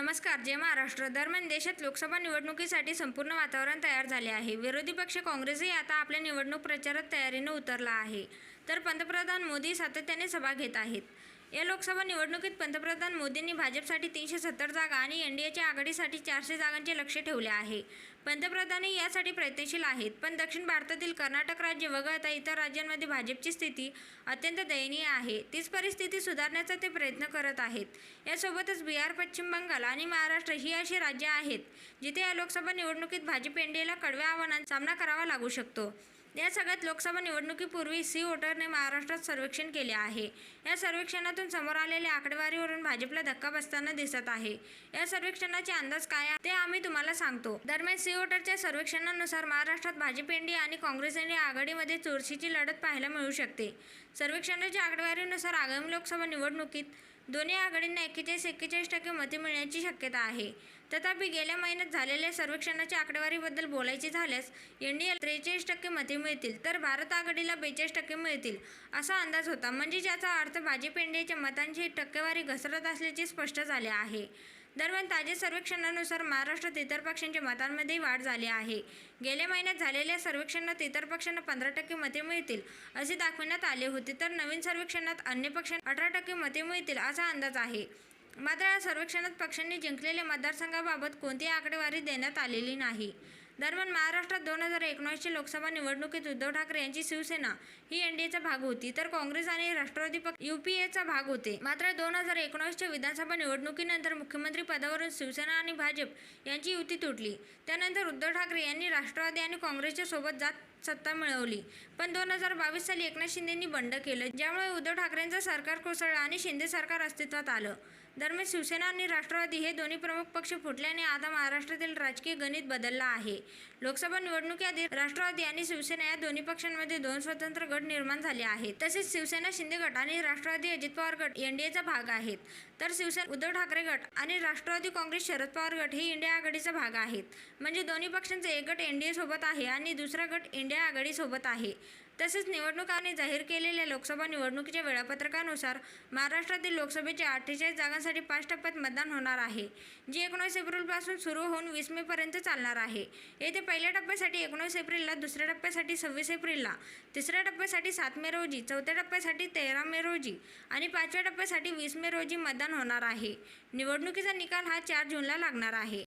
नमस्कार जय महाराष्ट्र दरम्यान देशात लोकसभा निवडणुकीसाठी संपूर्ण वातावरण तयार झाले आहे. विरोधी पक्ष काँग्रेसही आता आपल्या निवडणूक प्रचारात तयारीनं उतरला आहे. तर पंतप्रधान मोदी सातत्याने सभा घेत आहेत. या लोकसभा निवडणुकीत पंतप्रधान मोदींनी भाजपसाठी तीनशे सत्तर जागा आणि एन डी एच्या आघाडीसाठी चारशे जागांचे लक्ष ठेवले आहे. पंतप्रधानही यासाठी प्रयत्नशील आहेत पण दक्षिण भारतातील कर्नाटक राज्य वगळता इतर राज्यांमध्ये भाजपची स्थिती अत्यंत दयनीय आहे. तीच परिस्थिती सुधारण्याचा ते प्रयत्न करत आहेत. यासोबतच बिहार पश्चिम बंगाल आणि महाराष्ट्र ही अशी राज्ये आहेत जिथे या लोकसभा निवडणुकीत भाजप एनडीएला कडव्या आव्हानांचा सामना करावा लागू शकतो. या सगळ्यात लोकसभा निवडणुकीपूर्वी सी वोटरने महाराष्ट्रात सर्वेक्षण केले आहे. या सर्वेक्षणातून समोर आलेल्या आकडेवारीवरून भाजपला धक्का बसताना दिसत आहे. या सर्वेक्षणाचे अंदाज काय आहे ते आम्ही तुम्हाला सांगतो. दरम्यान सी वोटरच्या सर्वेक्षणानुसार महाराष्ट्रात भाजप एनडीए आणि काँग्रेस एनडीए आघाडीमध्ये चोरशीची लढत पाहायला मिळू शकते. सर्वेक्षणाच्या आकडेवारीनुसार आगामी लोकसभा निवडणुकीत दोन्ही आघाडींना एक्केचाळीस एक्केचाळीस टक्के मते मिळण्याची शक्यता आहे. तथापि गेल्या महिन्यात झालेल्या सर्वेक्षणाच्या आकडेवारीबद्दल बोलायचे झाल्यास एन डी त्रेचाळीस टक्के मते मिळतील तर भारत आघाडीला बेचाळीस टक्के मिळतील असा अंदाज होता. म्हणजे ज्याचा अर्थ भाजप एनडीएच्या मतांची टक्केवारी घसरत असल्याचे स्पष्ट झाले आहे. दरम्यान ताज्या सर्वेक्षणानुसार महाराष्ट्रात इतर पक्षांच्या मतांमध्येही वाढ झाली आहे. गेल्या महिन्यात झालेल्या सर्वेक्षणात इतर पक्षांना पंधरा टक्के मते मिळतील असे दाखवण्यात आले होते. तर नवीन सर्वेक्षणात अन्य पक्षांना अठरा टक्के मते मिळतील असा अंदाज आहे. मात्र या सर्वेक्षणात पक्षांनी जिंकलेल्या मतदारसंघाबाबत कोणतीही आकडेवारी देण्यात आलेली नाही. दरम्यान महाराष्ट्रात दोन हजार एकोणीसच्या लोकसभा निवडणुकीत उद्धव ठाकरे यांची शिवसेना ही एनडीएचा भाग होती तर काँग्रेस आणि राष्ट्रवादी पक्ष युपीएचा भाग होते. मात्र दोन हजार एकोणीसच्या विधानसभा निवडणुकीनंतर मुख्यमंत्री पदावरून शिवसेना आणि भाजप यांची युती तुटली. त्यानंतर उद्धव ठाकरे यांनी राष्ट्रवादी आणि काँग्रेसच्या सोबत जात सत्ता मिळवली. पण दोन हजार बावीस साली एकनाथ शिंदेंनी बंड केलं ज्यामुळे उद्धव ठाकरेंचं सरकार कोसळलं आणि शिंदे सरकार अस्तित्वात आलं. दरम्यान शिवसेना आणि राष्ट्रवादी हे दोन्ही प्रमुख पक्ष फुटल्याने आता महाराष्ट्रातील राजकीय गणित बदललं आहे. लोकसभा निवडणुकीआधी राष्ट्रवादी आणि शिवसेना या दोन्ही पक्षांमध्ये दोन स्वतंत्र गट निर्माण झाले आहेत. तसेच शिवसेना शिंदे गट आणि राष्ट्रवादी अजित पवार गट एनडीएचा भाग आहेत. तर शिवसेना उद्धव ठाकरे गट आणि राष्ट्रवादी काँग्रेस शरद पवार गट हे इंडिया आघाडीचा भाग आहेत. म्हणजे दोन्ही पक्षांचे एक गट एनडीए सोबत आहे आणि दुसरा गट इंडिया आघाडीसोबत आहे. तसेच निवडणुकांनी जाहीर केलेल्या लोकसभा निवडणुकीच्या वेळापत्रकानुसार महाराष्ट्रातील लोकसभेच्या अठ्ठेचाळीस जागांसाठी पाच टप्प्यात मतदान होणार आहे जी एकोणीस एप्रिलपासून सुरू होऊन वीस मेपर्यंत चालणार आहे. येथे पहिल्या टप्प्यासाठी एकोणीस एप्रिलला दुसऱ्या टप्प्यासाठी सव्वीस एप्रिलला तिसऱ्या टप्प्यासाठी सात मे रोजी चौथ्या टप्प्यासाठी तेरा मे रोजी आणि पाचव्या टप्प्यासाठी वीस मे रोजी मतदान होणार आहे. निवडणुकीचा निकाल हा चार जूनला लागणार आहे.